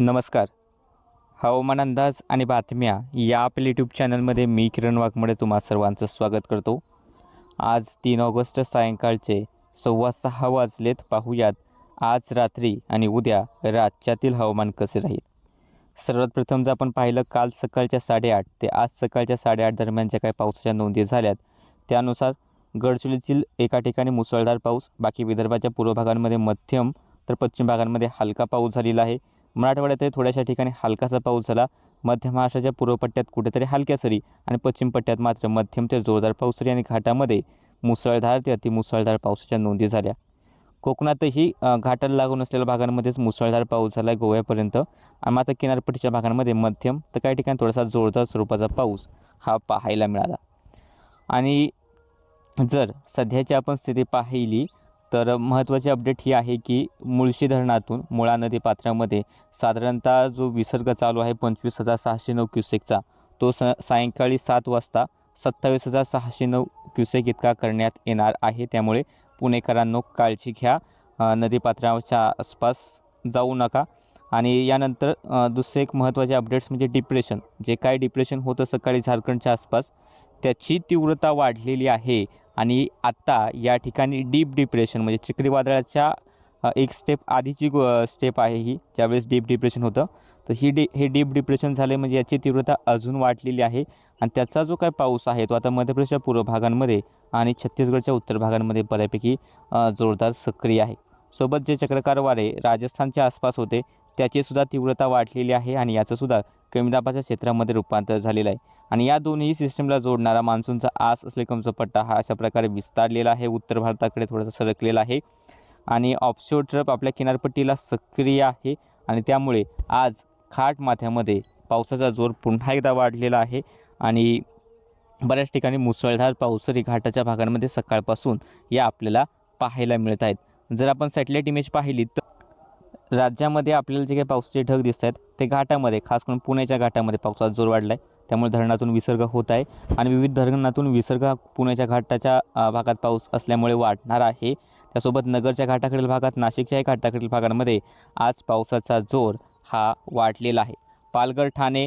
नमस्कार. हवामान अंदाज आणि बातम्या या आपल्या यूट्यूब चॅनलमध्ये मी किरण वाघमोडे तुम्हा सर्वांचं स्वागत करतो. आज तीन ऑगस्ट सायंकाळचे सव्वा सहा वाजलेत. पाहूयात आज रात्री आणि उद्या राज्यातील हवामान कसे राहील? सर्वात प्रथम जर आपण पाहिलं काल सकाळच्या साडेआठ ते आज सकाळच्या साडेआठ दरम्यान ज्या काही पावसाच्या नोंदी झाल्यात त्यानुसार गडचिरोलीतील एका ठिकाणी मुसळधार पाऊस बाकी विदर्भाच्या पूर्व भागांमध्ये मध्यम तर पश्चिम भागांमध्ये हलका पाऊस झालेला आहे. मराठवाड्यातही थोड्याशा ठिकाणी हलकासा पाऊस झाला. मध्य महाराष्ट्राच्या पूर्व पट्ट्यात कुठेतरी हलक्या सरी आणि पश्चिम पट्ट्यात मात्र मध्यम ते जोरदार पाऊस सरी आणि घाटामध्ये मुसळधार ते अतिमुसळधार पावसाच्या नोंदी झाल्या. कोकणातही घाटाला लागून असलेल्या भागांमध्येच मुसळधार पाऊस झाला आहे गोव्यापर्यंत. आणि मात्र किनारपट्टीच्या भागांमध्ये मध्यम तर काही ठिकाणी थोडासा जोरदार स्वरूपाचा पाऊस हा पाहायला मिळाला. आणि जर सध्याची आपण स्थिती पाहिली तर महत्त्वाची अपडेट ही आहे की मुळशी धरणातून मुळा नदी पात्रामध्ये साधारणतः जो विसर्ग चालू आहे पंचवीस हजार सहाशे नऊ क्युसेकचा तो स सायंकाळी सात वाजता सत्तावीस हजार सहाशे नऊ क्युसेक इतका करण्यात येणार आहे. त्यामुळे पुणेकरांनो काळजी घ्या. नदीपात्राच्या आसपास जाऊ नका. आणि यानंतर दुसरे एक महत्त्वाचे अपडेट्स म्हणजे डिप्रेशन जे काय डिप्रेशन होतं सकाळी झारखंडच्या आसपास त्याची तीव्रता वाढलेली आहे. आणि आत्ता या ठिकाणी डीप डिप्रेशन म्हणजे चक्रीवादळाच्या एक स्टेप आधीची गो स्टेप आहे ही ज्यावेळेस डीप डिप्रेशन होतं. तर ही डी हे डीप डिप्रेशन झाले म्हणजे याची तीव्रता अजून वाढलेली आहे आणि त्याचा जो काय पाऊस आहे तो आता मध्य प्रदेशच्या पूर्व भागांमध्ये आणि छत्तीसगडच्या उत्तर भागांमध्ये बऱ्यापैकी जोरदार सक्रिय आहे. सोबत जे चक्रकार वारे राजस्थानच्या आसपास होते त्याचीसुद्धा तीव्रता वाढलेली आहे आणि याचंसुद्धा कमी दाबाच्या क्षेत्रामध्ये रूपांतर झालेलं आहे. आणि या दोन्ही सिस्टमला जोडणारा मान्सूनचा आस असले कमचा पट्टा हा अशा प्रकारे विस्तारलेला आहे. उत्तर भारताकडे थोडासा सरकलेला आहे. आणि ऑफशोर ट्रप आपल्या किनारपट्टीला सक्रिय आहे. आणि त्यामुळे आज खाट माथ्यामध्ये पावसाचा जोर पुन्हा एकदा वाढलेला आहे. आणि बऱ्याच ठिकाणी मुसळधार पावसरी घाटाच्या भागांमध्ये सकाळपासून या आपल्याला पाहायला मिळत आहेत. जर आपण सॅटेलाईट इमेज पाहिली तर राज्यामध्ये आपल्याला जे काही पावसाचे ढग दिसत आहेत ते घाटामध्ये खास करून पुण्याच्या घाटामध्ये पावसाचा जोर वाढला आहे त्यामुळे धरणातून विसर्ग होत आहे. आणि विविध धरणातून विसर्ग हा पुण्याच्या घाटाच्या भागात पाऊस असल्यामुळे वाढणार आहे. त्यासोबत नगरच्या घाटाकडील भागात नाशिकच्याही घाटाकडील भागांमध्ये आज पावसाचा जोर हा वाढलेला आहे. पालघर ठाणे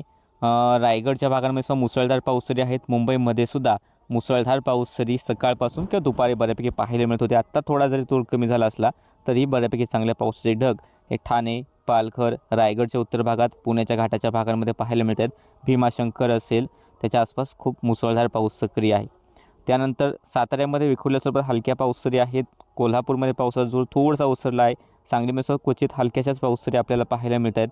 रायगडच्या भागांमध्ये सुद्धा मुसळधार पाऊस सरी आहेत. मुंबईमध्ये सुद्धा मुसळधार पाऊस सरी सकाळपासून किंवा दुपारी बऱ्यापैकी पाहायला मिळत होते. आत्ता थोडा जरी तूर कमी झाला असला तरी बऱ्यापैकी चांगल्या पावसाचे ढग हे ठाणे पालघर रायगडच्या उत्तर भागात पुण्याच्या घाटाच्या भागांमध्ये पाहायला मिळतात. भीमाशंकर असेल त्याच्या आसपास खूप मुसळधार पाऊस सक्रिय आहे. त्यानंतर साताऱ्यामध्ये विखुरल्यासोबत स्वरूपात हलक्या पाऊससरी आहेत. कोल्हापूरमध्ये पावसाचा जोर थोडासा ओसरला आहे. सांगलीमध्ये क्वचित हलक्याशाच पाऊससरी आपल्याला पाहायला मिळत आहेत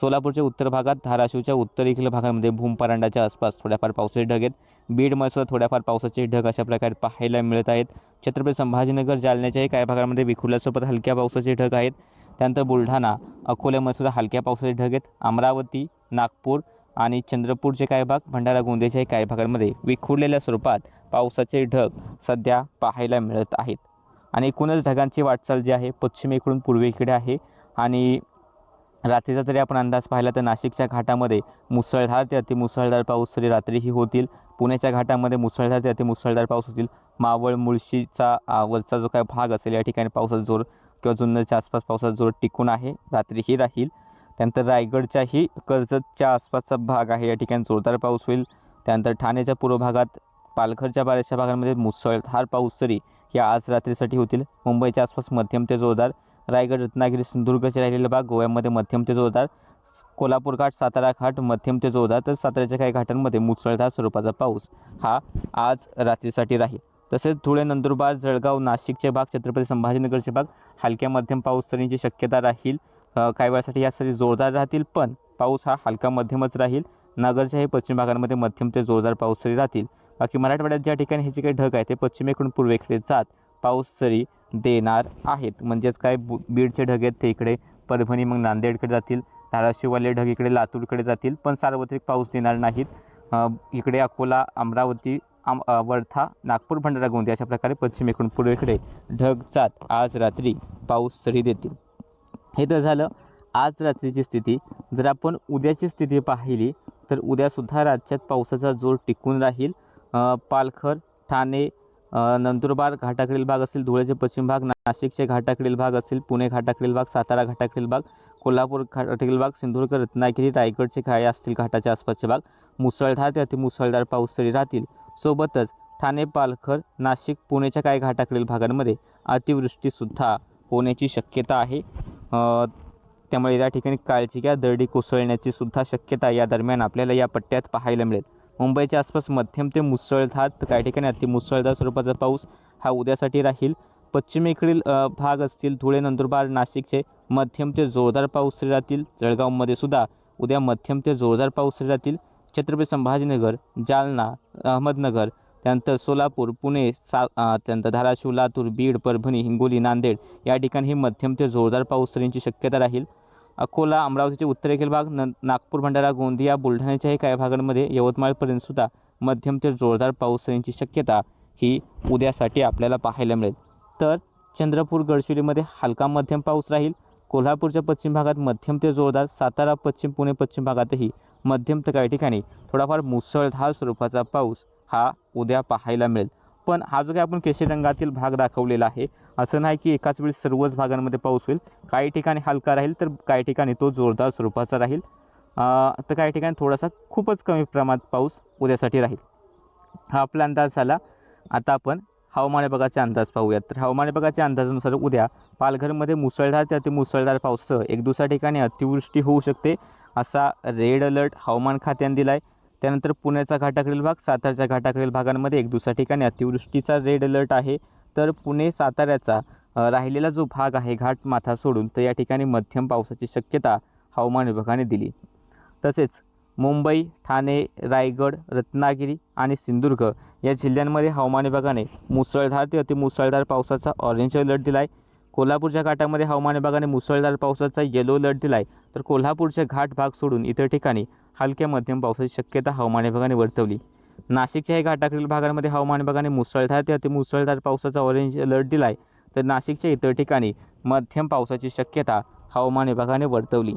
सोलापूरच्या उत्तर भागात धाराशिवच्या उत्तरेकडील भागामध्ये भूमपरांडाच्या आसपास थोड्याफार पावसाचे ढग आहेत. बीडमध्ये सुद्धा थोड्याफार पावसाचे ढग अशा प्रकारे पाहायला मिळत आहेत. छत्रपती संभाजीनगर जालन्याच्याही काही भागांमध्ये विखुरल्यासोबत हलक्या पावसाचे ढग आहेत. त्यानंतर बुलढाणा अकोल्यामध्ये सुद्धा हलक्या पावसाचे ढग आहेत. अमरावती नागपूर आणि चंद्रपूरचे काही भाग भंडारा गोंदियाच्याही काही भागांमध्ये विखुरलेल्या स्वरूपात पावसाचे ढग सध्या पाहायला मिळत आहेत. आणि एकूणच ढगांची वाटचाल जी आहे पश्चिमेकडून पूर्वेकडे आहे. आणि रात्रीचा जरी आपण अंदाज पाहिला तर नाशिकच्या घाटामध्ये मुसळधार ते अतिमुसळधार पाऊस तरी रात्रीही होतील. पुण्याच्या घाटामध्ये मुसळधार ते अतिमुसळधार पाऊस होतील. मावळ मुळशीचा वरचा जो काही भाग असेल या ठिकाणी पावसाचा जोर किंवा जुन्नरच्या आसपास पावसाचा जोर टिकून आहे रात्रीही राहील. त्यानंतर रायगडच्याही कर्जतच्या आसपासचा भाग आहे या ठिकाणी जोरदार पाऊस होईल. त्यानंतर ठाण्याच्या पूर्व भागात पालघरच्या बऱ्याचशा भागांमध्ये मुसळधार पाऊस सरी या आज रात्रीसाठी होतील. मुंबईच्या आसपास मध्यम ते जोरदार. रायगड रत्नागिरी सिंधुदुर्गचे राहिलेला भाग गोव्यामध्ये मध्यम ते जोरदार. कोल्हापूर घाट सातारा घाट मध्यम ते जोरदार. तर साताऱ्याच्या काही घाटांमध्ये मुसळधार स्वरूपाचा पाऊस हा आज रात्रीसाठी राहील. तसेच धुळे नंदुरबार जळगाव नाशिकचे भाग छत्रपती संभाजीनगरचे भाग हलक्या मध्यम पाऊस सरींची शक्यता राहील. काही वेळासाठी या सरी जोरदार राहतील पण पाऊस हा हलका मध्यमच राहील. नगरच्याही पश्चिम भागांमध्ये मध्यम ते जोरदार पाऊस सरी राहतील. बाकी मराठवाड्यात ज्या ठिकाणी हे जे काही ढग आहे ते पश्चिमेकडून पूर्वेकडे जात पाऊस सरी देणार आहेत. म्हणजेच काय बु बीडचे ढग आहेत ते इकडे परभणी मग नांदेडकडे जातील. धाराशिववाले ढग इकडे लातूरकडे जातील पण सार्वत्रिक पाऊस देणार नाहीत. इकडे अकोला अमरावती आम वर्धा नागपूर भंडारा गोंदिया अशा प्रकारे पश्चिमेकडून पूर्वेकडे ढगचात आज रात्री पाऊस सरी देतील. हे तर झालं. आज रात्रीची स्थिती जर आपण उद्याची स्थिती पाहिली तर उद्यासुद्धा राज्यात पावसाचा जोर टिकून राहील. पालखर पालघर ठाणे नंदुरबार घाटाकडील भाग असेल धुळ्याचे पश्चिम भाग नाशिकचे घाटाकडील भाग असेल पुणे घाटाकडील भाग सातारा घाटाकडील भाग कोल्हापूर घाटातील भाग सिंधुदुर्ग रत्नागिरी रायगडचे काय असतील घाटाच्या आसपासचे भाग मुसळधार ते अतिमुसळधार पाऊस तरी राहतील. सोबतच ठाणे पालघर नाशिक पुणेच्या काही घाटाकडील भागांमध्ये अतिवृष्टीसुद्धा होण्याची शक्यता आहे. त्यामुळे या ठिकाणी काळजी घ्या. दरडी कोसळण्याची सुद्धा शक्यता या दरम्यान आपल्याला या पट्ट्यात पाहायला मिळेल. मुंबईच्या आसपास मध्यम ते मुसळधार तर काही ठिकाणी अतिमुसळधार स्वरूपाचा पाऊस हा उद्यासाठी राहील. पश्चिमेकडील भाग असतील धुळे नंदुरबार नाशिकचे मध्यम ते जोरदार पाऊस राहतील. जळगावमध्ये सुद्धा उद्या मध्यम ते जोरदार पाऊस राहतील. छत्रपती संभाजीनगर जालना अहमदनगर त्यानंतर सोलापूर पुणे सा त्यानंतर धाराशिव लातूर बीड परभणी हिंगोली नांदेड या ठिकाणी मध्यम ते जोरदार पाऊस सरींची शक्यता राहील. अकोला अमरावतीचे उत्तरेकडील भाग न नागपूर भंडारा गोंदिया बुलढाण्याच्याही काही भागांमध्ये यवतमाळपर्यंत सुद्धा मध्यम ते जोरदार पाऊस सरींची शक्यता ही उद्यासाठी आपल्याला पाहायला मिळेल. तर चंद्रपूर गडचिरोलीमध्ये हलका मध्यम पाऊस राहील. कोल्हापूरच्या पश्चिम भागात मध्यम ते जोरदार सातारा पश्चिम पुणे पश्चिम भागातही मध्यम तर काही ठिकाणी. थोडाफार मुसळधार स्वरूपाचा पाऊस हा उद्या पाहायला मिळेल. पण हा जो काही आपण केशरी रंगातील भाग दाखवलेला आहे असं नाही की एकाच वेळी सर्वच भागांमध्ये पाऊस होईल. काही ठिकाणी हलका राहील तर काही ठिकाणी तो जोरदार स्वरूपाचा राहील. तर काही ठिकाणी थोडासा खूपच कमी प्रमाणात पाऊस उद्यासाठी राहील. हा आपला अंदाज झाला. आता आपण हवामान विभागाचे अंदाज पाहूयात. तर हवामान विभागाच्या अंदाजानुसार उद्या पालघरमध्ये मुसळधार ते अतिमुसळधार पावसासह एक दुसऱ्या ठिकाणी अतिवृष्टी होऊ शकते. असा रेड अलर्ट हवामान खात्याने दिला आहे त्यानंतर पुण्याचा घाटाकडील भाग सातारच्या घाटाकडील भागांमध्ये एक दुसऱ्या ठिकाणी अतिवृष्टीचा रेड अलर्ट आहे. तर पुणे साताऱ्याचा राहिलेला जो भाग आहे घाट माथा सोडून तर या ठिकाणी मध्यम पावसाची शक्यता हवामान विभागाने दिली. तसेच मुंबई ठाणे रायगड रत्नागिरी आणि सिंधुदुर्ग या जिल्ह्यांमध्ये हवामान विभागाने मुसळधार ते अतिमुसळधार पावसाचा ऑरेंज अलर्ट दिला आहे कोल्हापूरच्या घाटामध्ये हवामान विभागाने मुसळधार पावसाचा येलो अलर्ट दिला आहे तर कोल्हापूरचे घाट भाग सोडून इतर ठिकाणी हलक्या मध्यम पावसाची शक्यता हवामान विभागाने वर्तवली. नाशिकच्याही घाटाकडील भागांमध्ये हवामान विभागाने मुसळधार ते अतिमुसळधार पावसाचा ऑरेंज अलर्ट दिला आहे तर नाशिकच्या इतर ठिकाणी मध्यम पावसाची शक्यता हवामान विभागाने वर्तवली.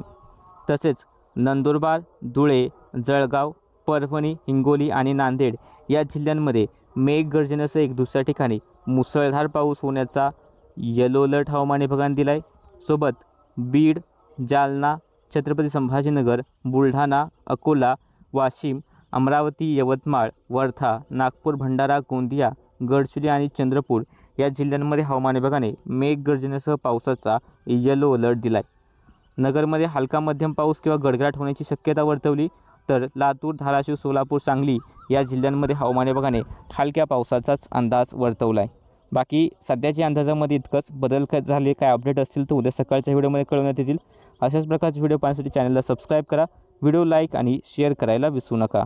तसेच नंदुरबार धुळे जळगाव परभणी हिंगोली आणि नांदेड या जिल्ह्यांमध्ये मेघगर्जनेसह एक दुसऱ्या ठिकाणी मुसळधार पाऊस होण्याचा येलो अलर्ट हवामान विभागाने दिला आहे सोबत बीड जालना छत्रपती संभाजीनगर बुलढाणा अकोला वाशिम अमरावती यवतमाळ वर्धा नागपूर भंडारा गोंदिया गडचिरोली आणि चंद्रपूर या जिल्ह्यांमध्ये हवामान विभागाने मेघगर्जनेसह पावसाचा येलो अलर्ट दिला आहे नगरमध्ये हलका मध्यम पाऊस किंवा गडगडाट होण्याची शक्यता वर्तवली तर लातूर धाराशिव सोलापूर सांगली या जिल्ह्यांमध्ये हवामान विभागाने हलक्या पावसाचाच अंदाज वर्तवला आहे बाकी सध्याच्या अंदाजामध्ये इतकंच. बदल काय झाले काय अपडेट असतील तर उद्या सकाळच्या व्हिडिओमध्ये कळवण्यात येतील. अशाच प्रकारचे व्हिडिओ पाहण्यासाठी चॅनलला सबस्क्राईब करा. व्हिडिओ लाईक आणि शेअर करायला विसरू नका.